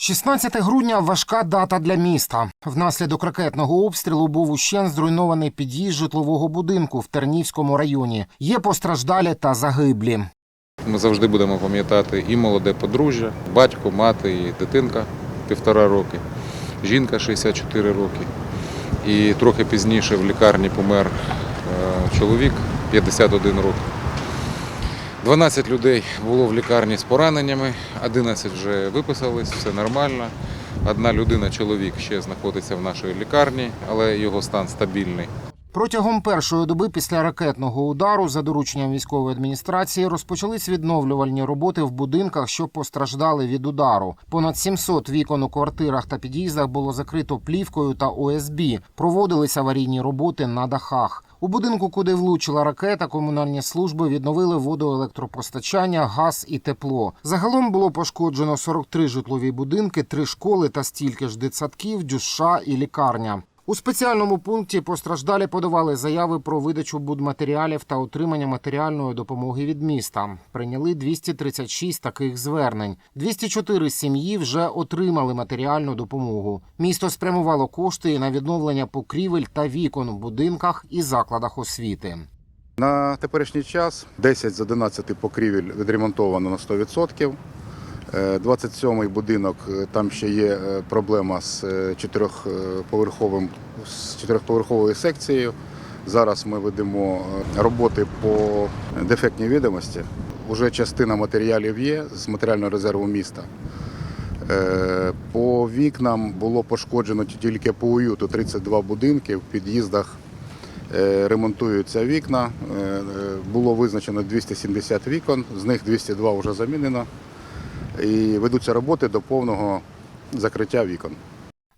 16 грудня важка дата для міста. Внаслідок ракетного обстрілу був ущен зруйнований під'їзд житлового будинку в Тернівському районі. Є постраждалі та загиблі. Ми завжди будемо пам'ятати і молоде подружжя, батько, мати і дитинка півтора роки, жінка 64 роки. І трохи пізніше в лікарні помер е, чоловік 51 років. 12 людей було в лікарні з пораненнями, 11 вже виписались, все нормально. Одна людина, чоловік, ще знаходиться в нашій лікарні, але його стан стабільний. Протягом першої доби після ракетного удару за дорученням військової адміністрації розпочались відновлювальні роботи в будинках, що постраждали від удару. Понад 700 вікон у квартирах та під'їздах було закрито плівкою та ОСБ. Проводились аварійні роботи на дахах. У будинку, куди влучила ракета, комунальні служби відновили воду, електропостачання, газ і тепло. Загалом було пошкоджено 43 житлові будинки, три школи та стільки ж дитсадків, дюша і лікарня. У спеціальному пункті постраждалі подавали заяви про видачу будматеріалів та отримання матеріальної допомоги від міста. Прийняли 236 таких звернень. 204 сім'ї вже отримали матеріальну допомогу. Місто спрямувало кошти на відновлення покрівель та вікон у будинках і закладах освіти. На теперішній час 10 з 11 покрівель відремонтовано на 100%. Е, 27-й будинок, е, там ще є е, проблема з е, чотирьохповерховим з чотирьохповерховою секцією. Зараз ми ведемо е, роботи по дефектній відомості. Уже частина матеріалів є з матеріального резерву міста. Е, По вікнам було пошкоджено тільки по уюту 32 будинки в під'їздах Е, ремонтуються вікна. Е, е, Було визначено 270 вікон, з них 202 вже замінено. І ведуться роботи до повного закриття вікон.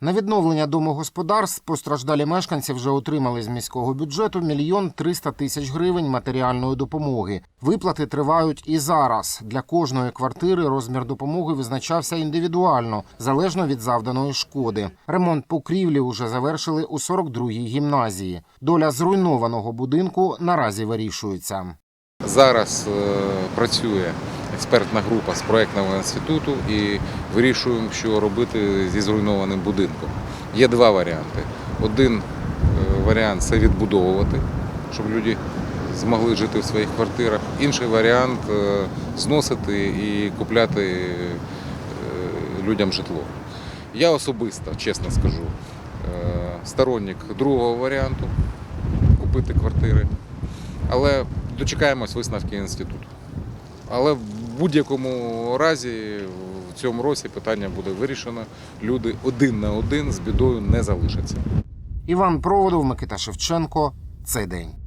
На відновлення домогосподарств постраждалі мешканці вже отримали з міського бюджету мільйон триста тисяч гривень матеріальної допомоги. Виплати тривають і зараз. Для кожної квартири розмір допомоги визначався індивідуально, залежно від завданої шкоди. Ремонт покрівлі уже завершили у 42-й гімназії. Доля зруйнованого будинку наразі вирішується. Зараз е, працює експертна група з проєктного інституту і вирішуємо, що робити зі зруйнованим будинком. Є два варіанти. Один е, варіант це відбудовувати, щоб люди змогли жити в своїх квартирах. Інший варіант е, зносити і купляти е, людям житло. Я особисто, чесно скажу, сторонник другого варіанту купити квартири. Але дочекаємось висновки інституту. Але будь-якому разі в цьому році питання буде вирішено. Люди один на один з бідою не залишаться. Іван Проводов, Микита Шевченко. Цей день.